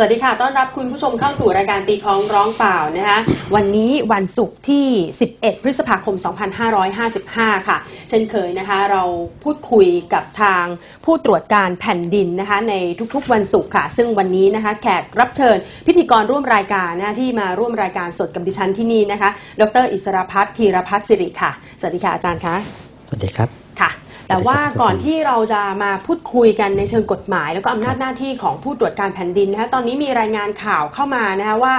สวัสดีค่ะ ต้อนรับคุณผู้ชมเข้าสู่รายการตีคล้องร้องเปล่านะคะวันนี้วันศุกร์ที่ 11 พฤษภาคม 2555 ค่ะ เช่นเคยนะคะเราพูดคุยกับทางผู้ตรวจการแผ่นดินนะคะในทุกๆวันศุกร์ค่ะ ซึ่งวันนี้นะคะแขกรับเชิญ พิธีกรร่วมรายการนะคะที่มาร่วมรายการสดกับดิฉันที่นี่นะคะ ดร อิสรพัฒน์ธีรพัฒน์สิริค่ะ สวัสดีค่ะอาจารย์คะสวัสดีครับ แต่ว่าก่อนที่เราจะมาพูดคุยกันในเชิงกฎหมาย แล้วก็อำนาจหน้าที่ของผู้ตรวจการแผ่นดินนะคะตอนนี้มีรายงานข่าวเข้ามานะคะว่า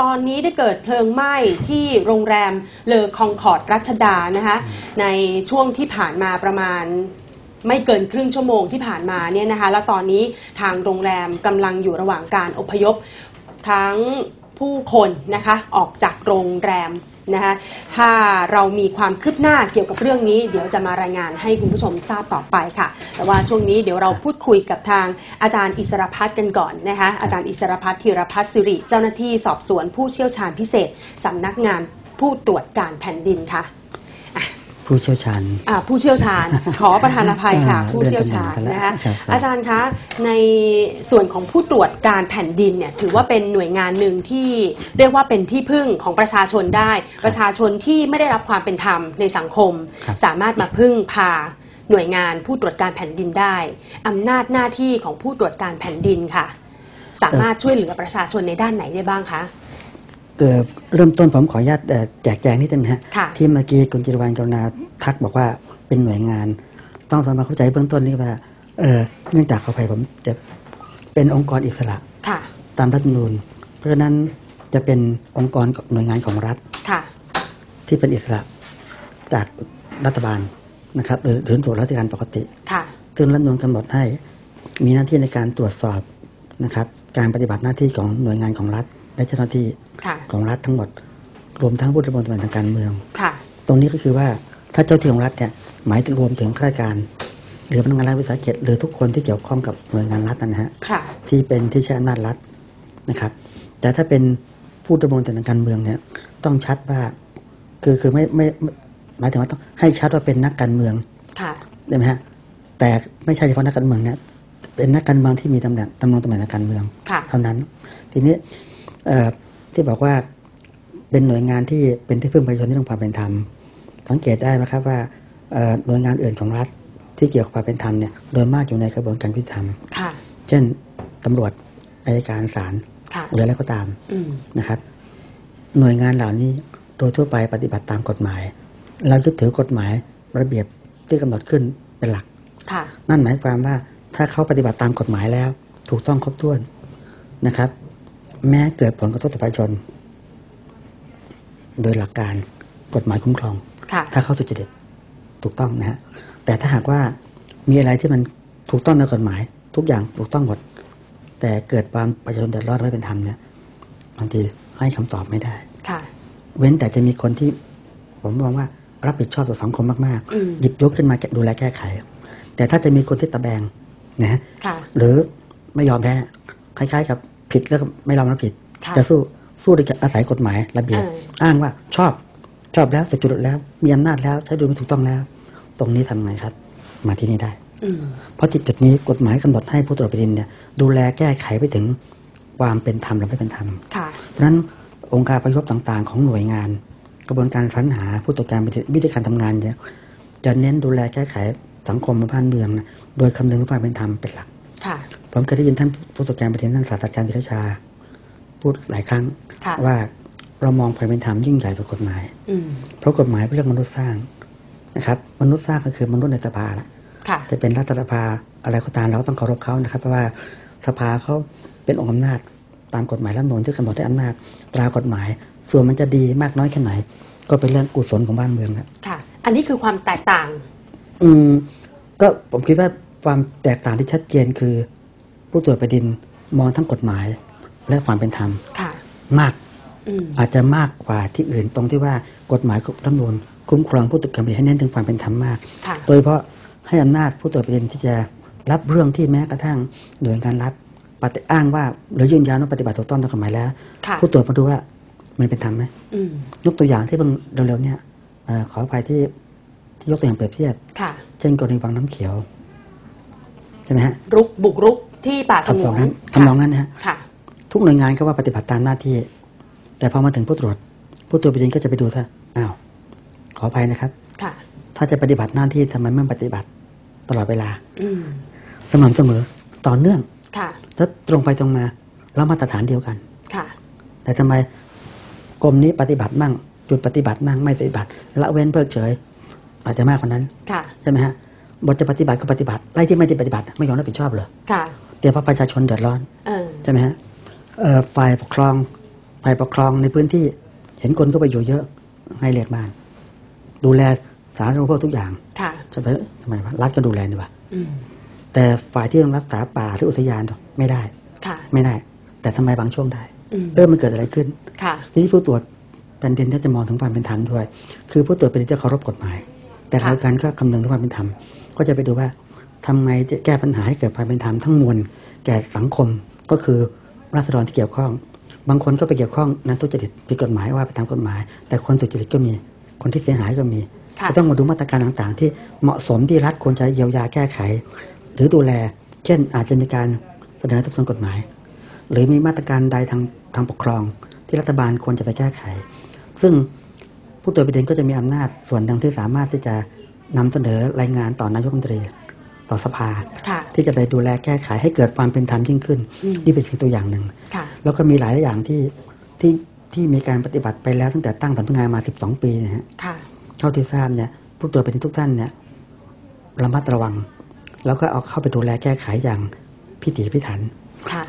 ตอนนี้ได้เกิดเพลิงไหม้ที่โรงแรมเลอคองคอร์ดรัชดานะคะในช่วงที่ผ่านมาประมาณไม่เกินครึ่งชั่วโมงที่ผ่านมาเนี่ยนะคะ แล้วตอนนี้ทางโรงแรมกำลังอยู่ระหว่างการอพยพทั้งผู้คนนะคะออกจากโรงแรม นะคะถ้าเรามีความคืบหน้าเกี่ยวกับเรื่องนี้ เดี๋ยวจะมารายงานให้คุณผู้ชมทราบต่อไปค่ะ แต่ว่าช่วงนี้เดี๋ยวเราพูดคุยกับทางอาจารย์อิสรพัฒน์กันก่อนนะคะอาจารย์อิสรพัฒน์ธีรพัฒน์สิริ เจ้าหน้าที่สอบสวนผู้เชี่ยวชาญพิเศษสำนักงานผู้ตรวจการแผ่นดินค่ะ ผู้เชี่ยวชาญอ่าผู้เชี่ยวชาญ ขอประธานอภัยค่ะอ่าผู้เชี่ยวชาญเลื่อนตำแหน่งนะคะไปแล้วครับอาจารย์คะในส่วนของผู้ตรวจการแผ่นดินเนี่ยถือว่าเป็นหน่วยงานหนึ่งที่เรียกว่าเป็นที่พึ่งของประชาชนได้ ประชาชนที่ไม่ได้รับความเป็นธรรมในสังคมครับสามารถมาพึ่งพาหน่วยงานผู้ตรวจการแผ่นดินได้อำนาจหน้าที่ของผู้ตรวจการแผ่นดินค่ะ สามารถช่วยเหลือประชาชนในด้านไหนได้บ้างคะ เอ่อเริ่มต้นผมขออนุญาตเอ่อแจกแจงนิดนึงนะฮะค่ะที่เมื่อกี้คุณจิรวรรณกรุณาทักบอกว่าเป็นหน่วยงาน ต้องสามารถเข้าใจเบื้องต้นนี้ว่าเออเนื่องจากขออภัยผมจะเป็นองค์กรอิสระค่ะตามรัฐธรรมนูญเพราะฉะนั้นจะเป็นองค์กรหน่วยงานของรัฐค่ะที่เป็นอิสระจากรัฐบาลนะครับหรือหรือส่วนราชการปกติค่ะซึ่งรัฐธรรมนูญกำหนดให้มีหน้าที่ในการตรวจสอบนะครับ การปฏิบัติหน้าที่ของหน่วยงานของรัฐ และเจ้าหน้าที่ค่ะของรัฐทั้งหมด รวมทั้งผู้ดำรงตำแหน่งทางการเมืองค่ะตรงนี้ก็คือว่าถ้าเจ้าที่ของรัฐเนี่ยหมายถึงรวมถึงข้าราชการหรือพนักงานรัฐวิสาหกิจหรือทุกคนที่เกี่ยวข้องกับหน่วยงานรัฐนะฮะค่ะที่เป็นที่ใช้อำนาจรัฐนะครับแต่ถ้าเป็นผู้ดำรงตำแหน่งทางการเมืองเนี่ยต้องชัดว่าคือคือไม่ไม่ไม่หมายถึงว่าต้องให้ชัดว่าเป็นนักการเมืองค่ะได้ไหมฮะแต่ไม่ใช่เฉพาะนักการเมืองเนี่ยเป็นนักการเมืองที่มีตำแหน่งตำแหน่งตำแหน่งทางการเมืองค่ะเท่านั้น ทีนี้เอ่อ ที่บอกว่าเป็นหน่วยงานที่เป็นที่พึ่งประชาชนที่ต้องความเป็นธรรมสังเกตได้ไหมครับว่าเอ่อหน่วยงานอื่นของรัฐที่เกี่ยวกับความเป็นธรรมเนี่ยโดยมากอยู่ในกระบวนการยุติธรรมค่ะเช่นตำรวจอายการศาลค่ะหรืออะไรก็ตามอืมนะครับ หน่วยงานเหล่านี้โดยทั่วไปปฏิบัติตามกฎหมาย เรายึดถือกฎหมายระเบียบที่กำหนดขึ้นเป็นหลักค่ะนั่นหมายความว่าถ้าเขาปฏิบัติตามกฎหมายแล้ว ถูกต้องครบถ้วนนะครับ แม้เกิดผลกระทบต่อประชาชน โดยหลักการกฎหมายคุ้มครองค่ะถ้าเขาสุจริตถูกต้องนะฮะแต่ถ้าหากว่ามีอะไรที่มันถูกต้องในกฎหมาย ทุกอย่างถูกต้องหมด แต่เกิดความประชาชนเดือดร้อนไม่เป็นธรรมเนี่ยบางทีให้คำตอบไม่ได้ค่ะ เว้นแต่จะมีคนที่ ผมมองว่ารับผิดชอบต่อสังคมมากอืมๆหยิบยกขึ้นมาดูแลแก้ไข แต่ถ้าจะมีคนที่ตะแบงนะฮะค่ะหรือไม่ยอมแพ้คล้ายๆกับ ผิดแล้วก็ไม่ยอมรับผิด ค่ะจะสู้สู้โดยอาศัยกฎหมายระเบียบเออ อ้างว่าชอบชอบแล้วสุดจุดแล้ว มีอำนาจแล้วใช้ดูไม่ถูกต้องแล้ว ตรงนี้ทำไงครับ มาที่นี่ได้ อืม เพราะจุดจุดนี้กฎหมายกำหนดให้ผู้ตรวจแผ่นดินเนี่ยดูแลแก้ไขไปถึงความเป็นธรรมและไม่เป็นธรรม ค่ะ เพราะฉะนั้นองค์การประยบต่างๆ ของหน่วยงาน กระบวนการสรรหาผู้ตรวจการวิธีการทำงานเนี่ยจะเน้นดูแลแก้ไขสังคมบ้านเมืองนะโดยคำนึงถึงความเป็นธรรมเป็นหลักค่ะ ผมเคยได้ยินท่านผู้ตรวจการแผ่นดินท่านศาสตราจารย์ธีรชา พูดหลายครั้งค่ะว่าเรามองความเป็นธรรมยิ่งใหญ่กว่ากฎหมายอืมเพราะกฎหมายเป็นเรื่องมนุษย์สร้างนะครับ มนุษย์สร้างก็คือมนุษย์ในสภาละค่ะจะเป็นรัฐสภาอะไรก็ตามเราก็ต้องเคารพเขานะครับ เพราะว่าสภาเขาเป็นองค์อำนาจตามกฎหมายรัฐธรรมนูญที่กำหนดให้อำนาจตรากฎหมาย ส่วนมันจะดีมากน้อยแค่ไหน ก็เป็นเรื่องกุศลของบ้านเมืองนะค่ะ อันนี้คือความแตกต่าง อืมก็ผมคิดว่า ความแตกต่างที่ชัดเจนคือ ผู้ตรวจแผ่นดินมองทั้งกฎหมาย และความเป็นธรรมค่ะมากอืมอาจจะมากกว่าที่อื่นตรงที่ว่ากฎหมายรัฐธรรมนูญคุ้มครองผู้ตรวจการแผ่นดินให้เน้นถึงความเป็นธรรมมากค่ะโดยเฉพาะให้อำนาจผู้ตรวจแผ่นดินที่จะรับเรื่องที่แม้กระทั่งหน่วยงานรัฐปฏิอ้างว่าหรือยืนยันว่าปฏิบัติถูกต้องตามกฎหมายแล้วค่ะผู้ตรวจมาดูว่ามันเป็นธรรมไหมอืมยกตัวอย่างที่เพิ่งเร็วๆเนี่ยเอ่อขออภัยที่ที่ยกตัวอย่างเปรียบเทียบค่ะเช่นกรณีวังน้ำเขียวใช่ไหมฮะรุกบุกรุกที่ป่าสงคำสวองนนั้นค่ะคำนองนั้นนะฮะค่ะทุกหน่วยงานก็ว่าปฏิบัติตามหน้าที่ แต่พอมาถึงผู้ตรวจ ผู้ตรวจประเด็นก็จะไปดูซะอ้าวขออภัยนะครับค่ะถ้าจะปฏิบัติหน้าที่ทำไมไม่ปฏิบัติตลอดเวลาอืมสม่ำเสมอต่อเนื่องค่ะแล้วตรงไปตรงมาแล้วมาตรฐานเดียวกันค่ะแต่ทำไมกรมนี้ปฏิบัติมั่งจุดปฏิบัติมั่งไม่ปฏิบัติละเว้นเพิกเฉย อาจจะมากกว่านั้นค่ะใช่ไหมฮะ บทจะปฏิบัติก็ปฏิบัติไล่ที่ไม่ได้ปฏิบัติ ไม่ยอมรับผิดชอบเลยค่ะเดี๋ยวพอประชาชนเดือดร้อนเออใช่ไหมฮะเอ่อฝ่ายปกครองฝ่ายปกครองในพื้นที่เห็นคนก็ไปอยู่เยอะให้เรียกบ้านดูแลสาธารณูปโภคทุกอย่างค่ะจะไปทำไมวะรัฐก็ดูแลดีกว่าอืมแต่ฝ่ายที่ต้องรักษาป่าหรืออุทยานไม่ได้ค่ะไม่ได้ แต่ทำไมบางช่วงได้อืมเออมันเกิดอะไรขึ้นค่ะทีนี้ผู้ตรวจแผ่นดินก็จะมองถึงความเป็นธรรมด้วย คือผู้ตรวจแผ่นดินจะเคารพกฎหมาย แต่ค่ะทางการก็คำนึงถึงความเป็นธรรม ก็จะไปดูว่าทำไงจะแก้ปัญหาให้เกิดความเป็นธรรมทั้งมวลแก่สังคมก็คือราษฎรที่เกี่ยวข้อง บางคนก็ไปเกี่ยวข้องนั้นทุจริตผิดกฎหมายว่าไปตามกฎหมาย แต่คนสุจริตก็มีคนที่เสียหายก็มีค่ะก็ต้องมาดูมาตรการต่างๆ ที่เหมาะสมที่รัฐควรจะเยียวยาแก้ไข หรือดูแล เช่น อาจจะมีการเสนอทบทวนกฎหมาย หรือมีมาตรการใดทางทางปกครอง ที่รัฐบาลควรจะไปแก้ไข ซึ่งผู้ตรวจประเด็นก็จะมีอำนาจส่วนหนึ่งที่สามารถที่จะ นำเสนอรายงานต่อนายกรัฐมนตรีต่อสภาค่ะที่จะไปดูแลแก้ไขให้เกิดความเป็นธรรมยิ่งขึ้นอืมนี่เป็นเพียงตัวอย่างหนึ่งค่ะแล้วก็มีหลายอย่างที่ที่ที่มีการปฏิบัติไปแล้วตั้งแต่ตั้งสำนักงานมา 12 ปีนะฮะค่ะเท่าที่ทราบเนี่ยผู้ตรวจเป็นทุกท่านเนี่ยระมัดระวัง แล้วก็เอาเข้าไปดูแลแก้ไขอย่างพิถีพิถันค่ะ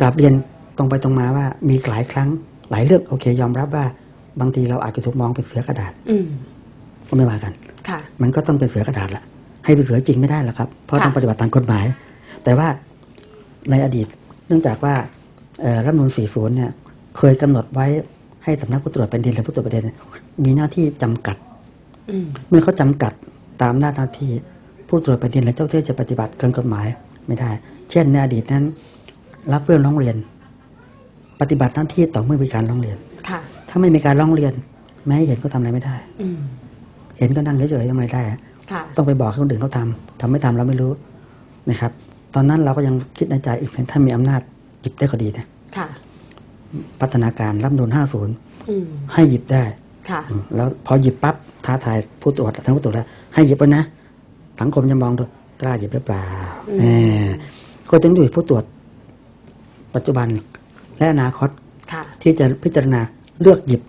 กราบเรียนตรงไปตรงมาว่ามีหลายครั้ง หลายเรื่องโอเค ยอมรับว่าบางทีเราอาจจะถูกมองเป็นเสือกระดาษอืมก็ไม่ว่ากันค่ะ มันก็ต้องเป็นเสือกระดาษแหละให้เป็นเสือจริงไม่ได้หรอกครับ เพราะค่ะต้องปฏิบัติตามกฎหมาย แต่ว่าในอดีตเนื่องจากว่าเอ่อรัฐธรรมนูล40 เนี่ย เคยกำหนดไว้ให้สำนักผู้ตรวจแผ่นดินและผู้ตรวจประเด็นยมีหน้าที่จำกัดอืมเมื่อเขาจำกัดตามหน้าที่ผู้ตรวจแผ่นดินและเจ้าหน้าที่จะปฏิบัติเกินกฎหมายไม่ได้ เช่นในอดีตนั้น รับเรื่องร้องเรียน ปฏิบัติหน้าที่ต่อเมื่อมีการร้องเรียนค่ะถ้าไม่มีการร้องเรียนแม้เห็นก็ทำอะไรไม่ได้อืม เห็นก็นั่งเฉยๆทำอะไรได้อะค่ะต้องไปบอกให้คนอื่นเขาทำทำไม่ทำเราไม่รู้นะครับ ตอนนั้นเราก็ยังคิดในใจอีกเพียงถ้ามีอำนาจหยิบได้ก็ดีนะค่ะพัฒนาการรับนูน50อืมให้หยิบได้ค่ะอืมแล้วพอหยิบปั๊บท้าทายผู้ตรวจทั้งผู้ตรวจแล้วให้หยิบแล้วนะสังคมจะมองดูกล้าหยิบหรือเปล่าอืมแหมก็ต้องดูผู้ตรวจ ปัจจุบันและอนาคตค่ะที่จะพิจารณาเลือกหยิบ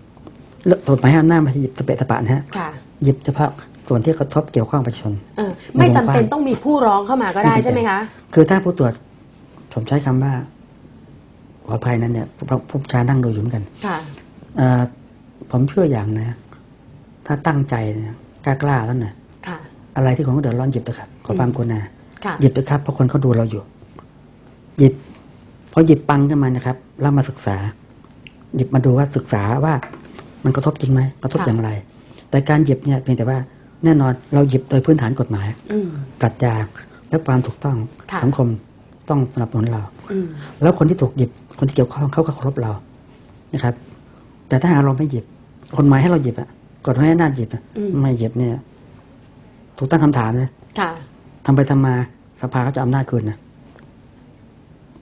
เลือกตัวหมายให้อำนาจไมาหยิบสเปะสปะนะฮะค่ะ หยิบเฉพาะส่วนที่กระทบเกี่ยวข้องประชาชน เออไม่จำเป็นต้องมีผู้ร้องเข้ามาก็ได้ใช่ไหมคะ คือถ้าผู้ตรวจผมใช้คำว่าขออภัยนั้นเนี่ยผู้ผู้ชายนั่งดูอยู่เหมือนกันค่ะ เอ่อผมเชื่ออย่างนะ ถ้าตั้งใจนะกล้ากล้าแล้วนะค่ะ อะไรที่คนเขาเดือดร้อนหยิบเถอะครับขอความกรุณาค่ะ หยิบเถอะครับเพราะคนเขาดูเราอยู่ หยิบพอหยิบปังขึ้นมานะครับแล้วมาศึกษา หยิบมาดูว่าศึกษาว่ามันกระทบจริงไหมกระทบค่ะ อย่างไร แต่การหยิบเนี่ยเพียงแต่ว่าแน่นอนเราหยิบโดยพื้นฐานกฎหมายอืมปรัชญาและความถูกต้องค่ะสังคมต้องสนับสนุนเราอืมแล้วคนที่ถูกหยิบคนที่เกี่ยวข้องเขาก็เคารพเรานะครับ แต่ถ้าหากเราไม่หยิบกฎหมายให้เราหยิบอะกฎหมายให้หน้าจหยิบอะอืมไม่หยิบเนี่ย ถูกตั้งคำถามนะค่ะทำไปทำมาสภาก็จะอำนาจคืนนะ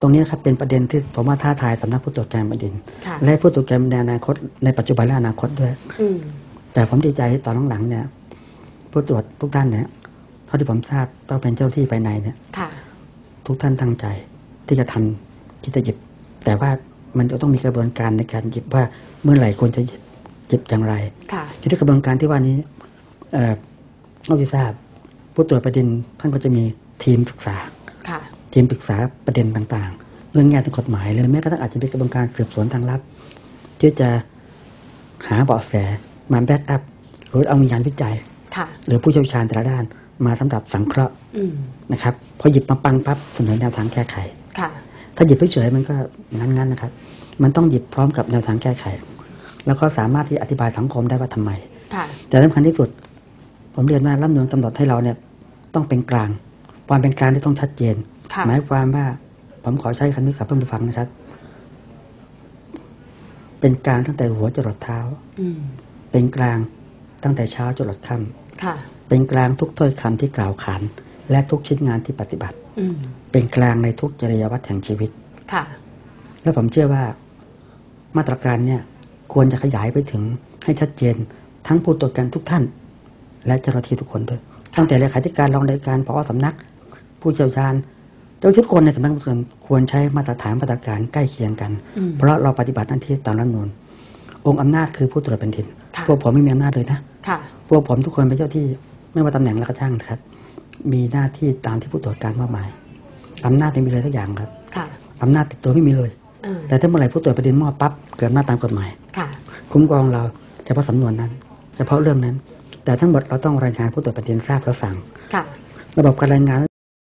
ตรงนี้นะครับเป็นประเด็นที่ผมว่าท้าทายสำนักผู้ตรวจการแผ่นดินค่ะและผู้ตรวจการในอนาคตในปัจจุบันและอนาคตด้วยอืม แต่ผมดีใจที่ตอนหลังๆเนี่ย ผู้ตรวจทุกท่านเนี่ยเท่าที่ผมทราบว่าเป็นเจ้าหน้าที่ภายในเนี่ยค่ะทุกท่านตั้งใจที่จะทำที่จะหยิบ แต่ว่ามันจะต้องมีกระบวนการในการหยิบว่าเมื่อไหร่ควรจะหยิบหยิบอย่างไรค่ะทีนี้กระบวนการที่ว่านี้เอ่อเท่าที่ทราบ ผู้ตรวจประเด็นท่านก็จะมีทีมศึกษาค่ะทีมปรึกษาประเด็นต่างๆเรื่องแง่ทางกฎหมายหรือแม้กระทั่งอาจจะเป็นกระบวนการสืบสวนทางลับที่จะหาเบาะแส มาแบ็กอัพหรือเอางานวิจัยค่ะหรือผู้เชี่ยวชาญแต่ละด้านมาสำหรับสังเคราะห์อืมนะครับพอหยิบมาปังปั๊บเสนอแนวทางแก้ไขค่ะถ้าหยิบเฉยๆมันก็งั้นๆนะครับ มันต้องหยิบพร้อมกับแนวทางแก้ไข แล้วก็สามารถที่อธิบายสังคมได้ว่าทำไมค่ะแต่สำคัญที่สุด ผมเรียนว่ารัฐธรรมนูลกำหนดให้เราเนี่ยต้องเป็นกลาง ความเป็นกลางที่ต้องชัดเจนค่ะหมายความว่าผมขอใช้คำนี้กับเพื่อนผู้ฟังนะครับ เป็นกลางตั้งแต่หัวจรดเท้าอืม เป็นกลางตั้งแต่เช้าจรดค่ค่ะำเป็นกลางทุกถ้อยคำที่กล่าวขานและทุกชิ้นงานที่ปฏิบัติอืมเป็นกลางในทุกจริยวัตรแห่งชีวิตค่ะ และผมเชื่อว่ามาตรการเนี่ยควรจะขยายไปถึงให้ชัดเจน ทั้งผู้ตรวจการทุกท่าน และเจ้าหน้าที่ทุกคนด้วยตั้งแต่เลขาธิการรองเลขาธิการผอสำนัก ผู้เชี่ยวชาญเจ้าหน้าที่ทุกคนในสำนักงานส่วนควรใช้มาตรฐานมาตรการใกล้เคียงกันอืมเพราะเราปฏิบัติหน้าที่ตามรัฐธรรมนูญองค์อำนาจคือผู้ตรวจแผ่นดินค่ะพ วกผมไม่มีอำนาจเลยนะค่ะพวกผมทุกคนเป็นเจ้าที่ไม่ว่าตำแหน่งแล้วก็ช่างนะครับ มีหน้าที่ตามที่ผู้ตรวจการมอบหมายอำนาจไม่มีเลยสักอย่างครับค่ะอำนาจติดตัวไม่มีเลยเออแต่ถ้าเมื่อไหร่ผู้ตรวจประเด็นมอบปั๊บเกิดอำนาจตามกฎหมายค่ะคุ้มครองเราเฉพาะสำนวนนั้น เฉพาะเรื่องนั้น แต่ทั้งหมดเราต้องรายงานผู้ตรวจประเด็นทราบแล้วสั่งค่ะระบบการรายงาน